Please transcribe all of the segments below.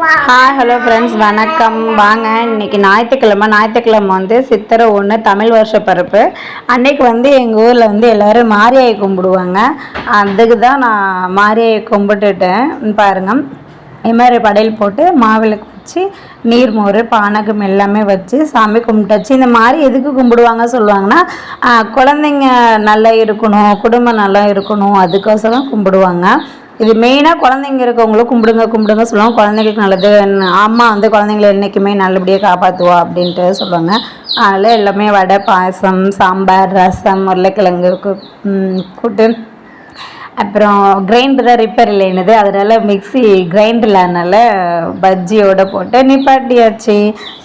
Hi hello friends வணக்கம். வாங்க. இன்னைக்கு ஞாயிற்றுக்கிழமை. ஞாயிற்றுக்கிழமை வந்து சித்திரை ஒன்று தமிழ் வருஷ பிறப்பு. அன்னைக்கு வந்து எங்கள் ஊரில் வந்து எல்லோரும் மாரியாயை கும்பிடுவாங்க. அதுக்கு தான் நான் மாரியாயை கும்பிட்டுட்டேன். பாருங்கள் இது மாதிரி படையல் போட்டு மாவிளக்கு வச்சு நீர்மோர் பானகம் எல்லாமே வச்சு சாமி கும்பிட்டாச்சு. இந்த மாதிரி எதுக்கு கும்பிடுவாங்க சொல்லுவாங்கன்னா குழந்தைங்க நல்லா இருக்கணும் குடும்பம் நல்லா இருக்கணும் அதுக்கோசரம் கும்பிடுவாங்க. இது மெயினாக குழந்தைங்க இருக்கவங்களும் கும்பிடுங்க கும்பிடுங்க சொல்லுவாங்க. குழந்தைங்களுக்கு நல்லது. அம்மா வந்து குழந்தைங்கள என்றைக்குமே நல்லபடியாக காப்பாற்றுவா அப்படின்ட்டு சொல்லுவாங்க. அதனால் எல்லாமே வடை பாயசம் சாம்பார் ரசம் உருளைக்கிழங்கு கூட்டு அப்புறம் கிரைண்டர் தான் ரிப்பேர் இல்லைன்னுது அதனால் மிக்ஸி கிரைண்டர்லனால பஜ்ஜியோடு பஜ்ஜியோட போட்டு நிப்பாட்டியாச்சு.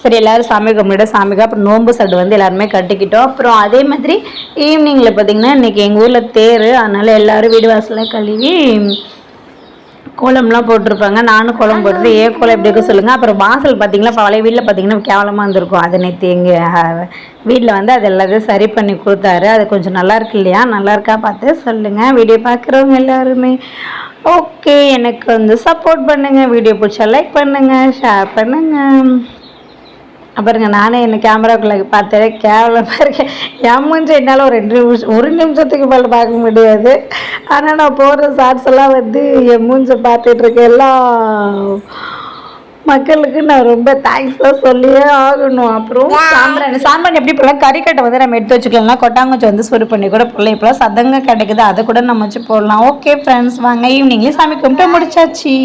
சரி எல்லாரும் சாமி கும்பிட்டு சாமிக்கு அப்புறம் நோம்பு சடு வந்து எல்லாருமே கட்டிக்கிட்டோம். அப்புறம் அதே மாதிரி ஈவினிங்கில் பார்த்தீங்கன்னா இன்னைக்கு எங்கள் ஊரில் தேர். அதனால் எல்லோரும் வீடு வாசலில் கழுவி கோலம்லாம் போட்டிருப்பாங்க. நானும் கோலம் போட்டு ஏன் கோலம் எப்படி இருக்க சொல்லுங்கள் அப்புறம் வாசல் பார்த்தீங்கன்னா பழைய வீட்டில் பார்த்தீங்கன்னா கேவலமாக இருந்திருக்கும். அது நேற்று எங்கள் வீட்டில் வந்து அது எல்லாத்தையும் சரி பண்ணி கொடுத்தாரு. அது கொஞ்சம் நல்லா இருக்கு இல்லையா? நல்லா இருக்கா பார்த்து சொல்லுங்கள் வீடியோ பார்க்குறவங்க எல்லாருமே. ஓகே எனக்கு வந்து சப்போர்ட் பண்ணுங்கள் வீடியோ பிடிச்சா லைக் பண்ணுங்கள் ஷேர் பண்ணுங்கள் அப்புறங்க நானே என்ன கேமராக்குள்ளே பார்த்தேன். கேவலமாக இருக்கேன். என் மூஞ்சி என்னால் ஒரு ரெண்டு நிமிஷம் ஒரு நிமிஷத்துக்கு மேலே பார்க்க முடியாது. ஆனால் நான் போடுற ஷார்ட்ஸ் எல்லாம் வந்து என் மூஞ்சை பார்த்துட்டு இருக்க எல்லா மக்களுக்கு நான் ரொம்ப தேங்க்ஸ் தான் சொல்லியே ஆகணும். அப்புறம் சாம்பிராணி சாம்பிராணி எப்படி போடலாம் கறிக்கட்டை வந்து நம்ம எடுத்து வச்சுக்கலாம் கொட்டாங்குச்சி வந்து சுடு பண்ணி கூட போடலாம். இப்போலாம் சதங்க கிடைக்குது அதை கூட நம்ம வச்சு போடலாம். ஓகே ஃப்ரெண்ட்ஸ் வாங்க ஈவினிங்லேயும் சாமி கும்பிட்டு முடிச்சாச்சு.